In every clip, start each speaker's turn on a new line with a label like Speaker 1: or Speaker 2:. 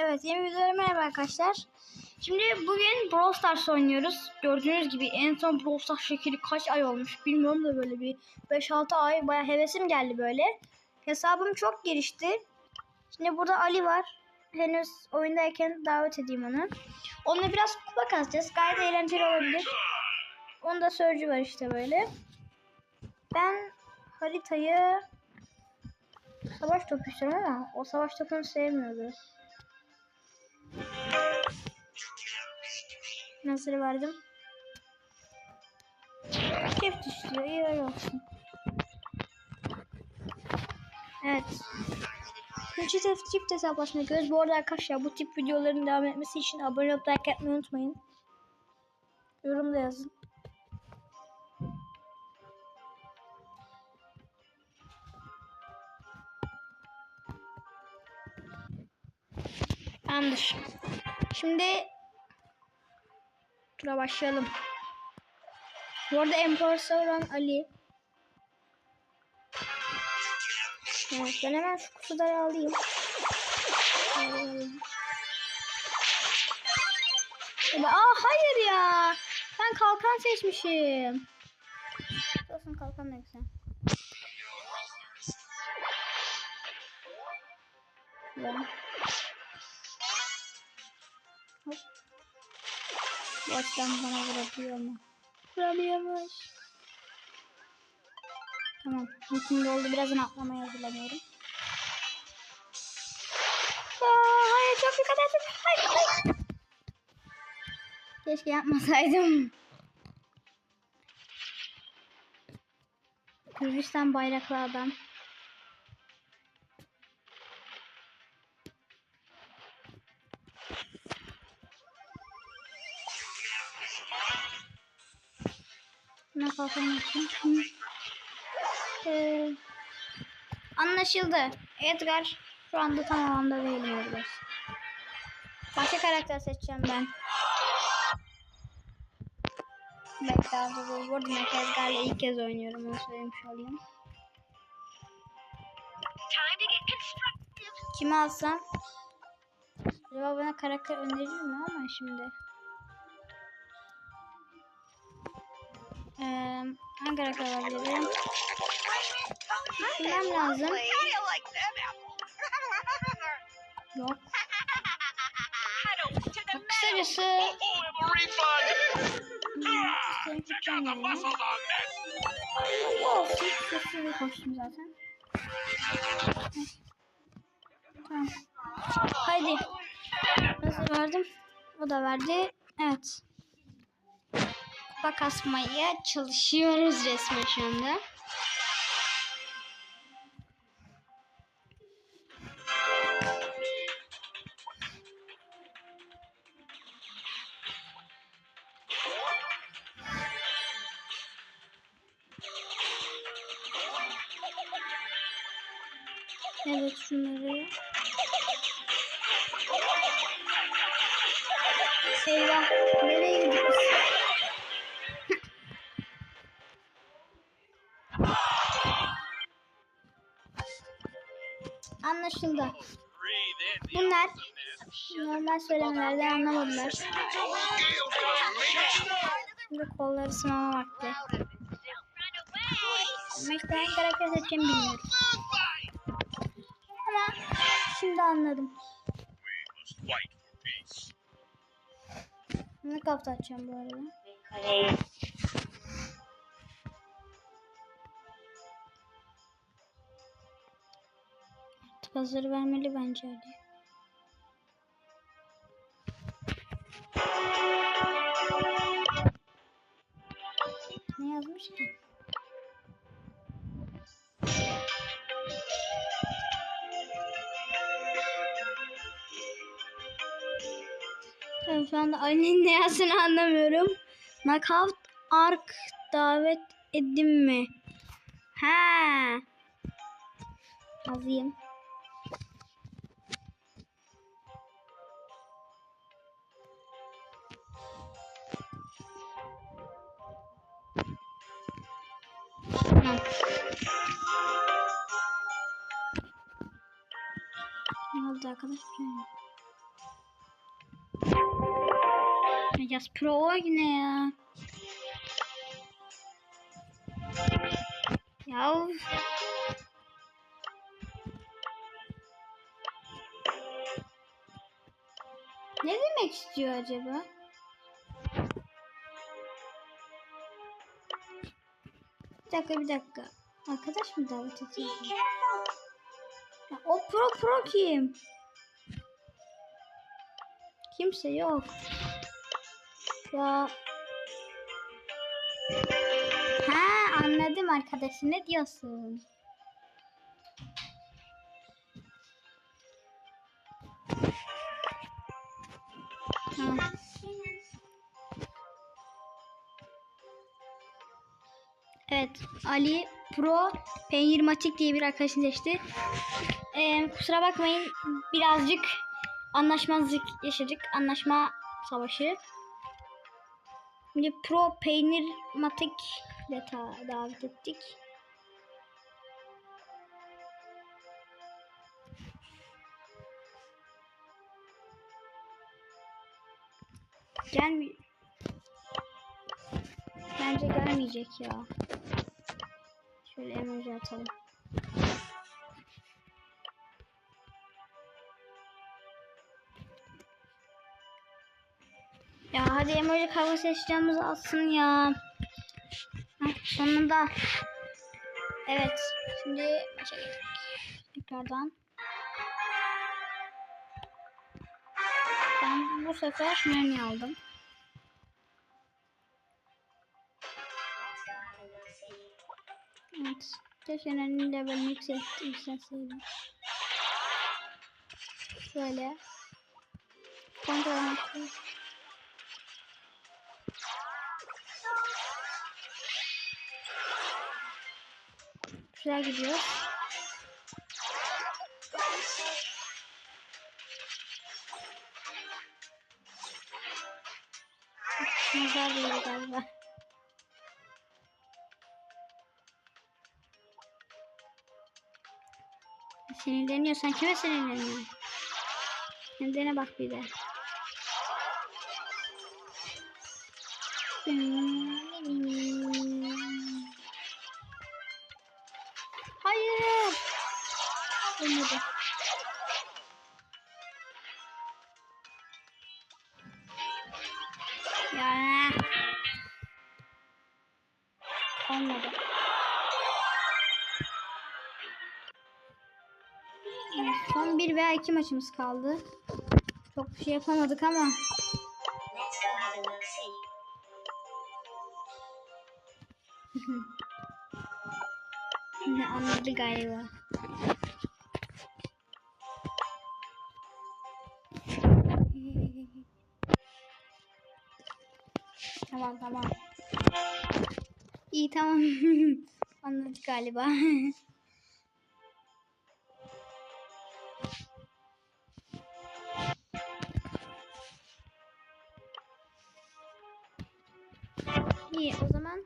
Speaker 1: Evet yeni videolara merhaba arkadaşlar. Şimdi bugün Brawl Stars oynuyoruz. Gördüğünüz gibi en son Brawl Stars şekeri kaç ay olmuş bilmiyorum da böyle bir 5-6 ay baya hevesim geldi böyle. Hesabım çok gelişti. Şimdi burada Ali var. Henüz oyundayken davet edeyim onu. Onunla biraz kupa kazacağız. Gayet eğlenceli olabilir. Onda sörcü var işte böyle. Ben haritayı savaş topu istiyorum ama o savaş topunu sevmiyordu. Nasıl verdim? Çift istiyor. İyi öyle olsun. Evet. Çift, çift hesaplaşma göz. Bu arada arkadaşlar bu tip videoların devam etmesi için abone olup like etmeyi unutmayın. Yorum yazın. Tamamdır. Şimdi tura başlayalım. Bu arada Emperor Ali. Evet, ben hemen şu kutuları alayım. Ee, Aa hayır ya. Ben kalkan seçmişim. Olsun kalkan da güzel. Şuradan. Açıdan bana vurabiliyor mu? Vuramıyormuş. Tamam. Mümkün oldu. Birazdan atlamaya hazırlanıyorum. Aa, hayır çok dikkat et. Hayır, hayır. Keşke yapmasaydım. Gürcistan bayraklı adam. Ne kalkalım için. Ee, anlaşıldı. Edgar şu anda tam alanda değilim biraz. Başka karakter seçeceğim ben. Da zor. Bu arada Edgar'la ilk kez oynuyorum. Onu söylemiş olayım. Kimi alsam? Acaba bana karakter önerir mi ama şimdi? Ee, hangi karakter alabilirim? Düşünmem lazım. Yok. Kısacası senin tutacağım yerine.
Speaker 2: this!
Speaker 1: Olsun. Sesini koştum zaten. Tamam. Haydi. Nasıl verdim? O da verdi. Evet. Kupa kasmaya çalışıyoruz resmen şu anda. Evet şunları. Eyvah. Nereye gidiyoruz? Anlaşıldı. Bunlar normal söylemelerden anlamadılar. Şimdi kolları sınama vakti. İşte hangi karakter seçeceğimi bilmiyorum. Ama şimdi anladım. Ne kapta açacağım bu arada. Hazır vermeli bence Ali. Ne yazmış ki? Ben şu anda Ali'nin ne yazdığını anlamıyorum. Knockout Ark davet edin mi? Ha. Yazayım. Ne oldu arkadaşlar? Yaz pro oyna ya. Ya. Ne demek istiyor acaba? Bir dakika bir dakika. Arkadaş mı davet ediyor? Ya, o pro pro kim? Kimse yok. Ya. Ha anladım arkadaşım ne diyorsun? Ha. Ali Pro P20 diye bir arkadaşını seçti. Ee, kusura bakmayın birazcık anlaşmazlık yaşadık. Anlaşma savaşı. Şimdi Pro Peynir Matik ile davet ettik. Gelmi Bence gelmeyecek ya. Şöyle emoji atalım. Ya hadi emoji kavga seçeceğimizi alsın ya. Sonunda. Evet. Şimdi maça geçtik. Tekrardan. Ben bu sefer Nani aldım. Evet. Keşke levelini yükselt- yükseltseydim. Şöyle. Kontrol amaçlı. Güzel gidiyor. Nazar galiba. Sinirleniyorsan kime sinirleniyorsun? Kendine bak bir de. Hayır. Olmadı. Ya. Olmadı. Bir veya iki maçımız kaldı. Çok bir şey yapamadık ama. Ne anladı galiba. tamam tamam. İyi tamam. Anladık galiba. İyi o zaman.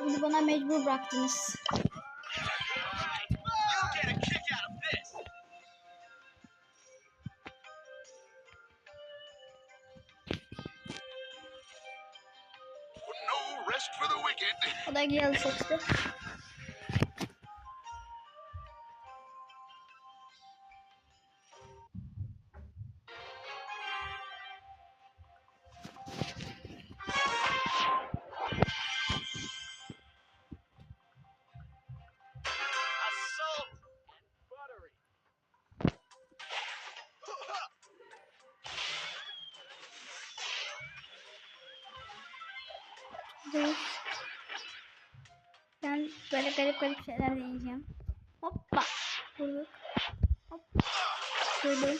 Speaker 1: Bunu bana mecbur bıraktınız.
Speaker 2: You get a kick
Speaker 1: Dur. Ben böyle garip garip şeyler deneyeceğim. Hoppa. Vurduk. Hop. Şöyle.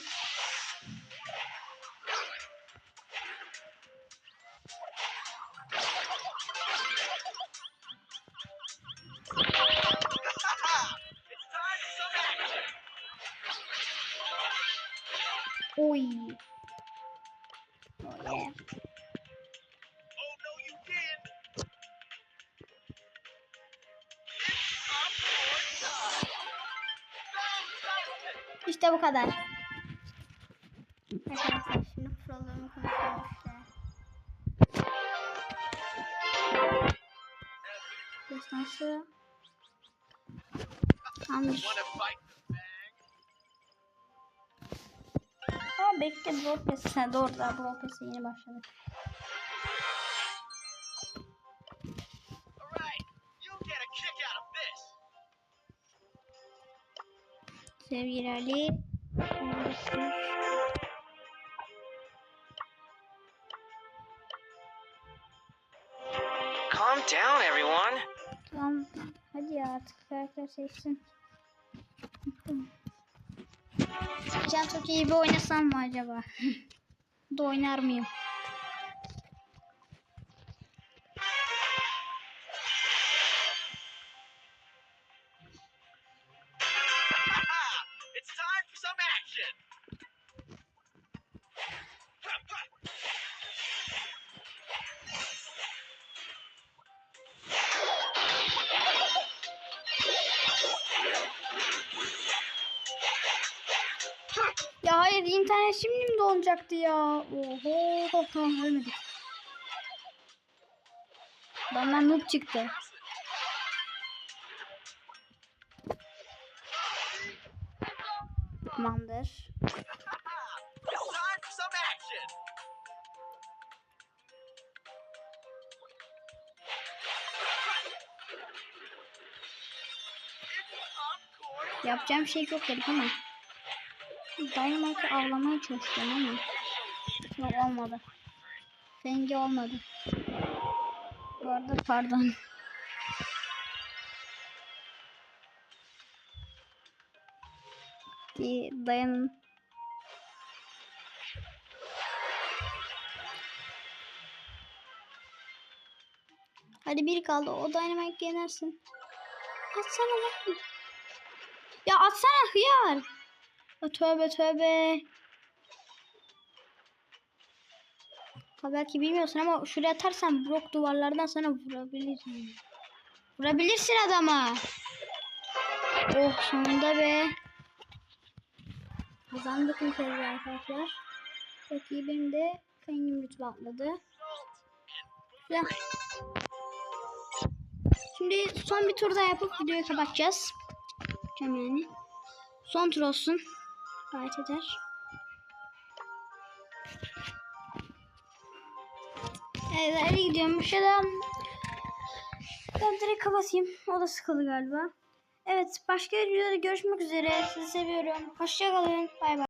Speaker 1: Oy. Oh yeah. İşte bu kadar. Arkadaşlar şimdi kurallarını konuşuyoruz işte.
Speaker 2: The bag?
Speaker 1: Aa bekle Brawl Pass. Ha, doğru daha Brawl Pass'e yeni başladık. Sevgili Ali.
Speaker 3: Calm down, everyone.
Speaker 1: Tamam. Hadi ya artık karakter seçsin. Can çok iyi bir oynasam mı acaba? da oynar mıyım? Hayır internet şimdi mi donacaktı ya? Oho tamam ölmedik. Benden noob çıktı. Tamamdır. Yapacağım şey çok garip ama. Dynamite'ı avlamaya çalıştım ama. Yok olmadı. Fengi olmadı. Bu arada pardon. Dayanın. Hadi bir kaldı. O Dynamite yenersin. Atsana lan. Ya atsana hıyar. Tövbe tövbe. Ha belki bilmiyorsun ama şuraya atarsan blok duvarlardan sana vurabilirim. Vurabilirsin adama. Oh sonunda be. Kazandık bir kez arkadaşlar. Çok iyi benim de fengim lütfen atladı. Şimdi son bir tur daha yapıp videoyu kapatacağız. Yani. Son tur olsun. Gayet eder. Evet hadi gidiyormuş ya da ben direkt kapatayım. O da sıkıldı galiba. Evet başka videoda görüşmek üzere. Sizi seviyorum. Hoşçakalın. Bay bay.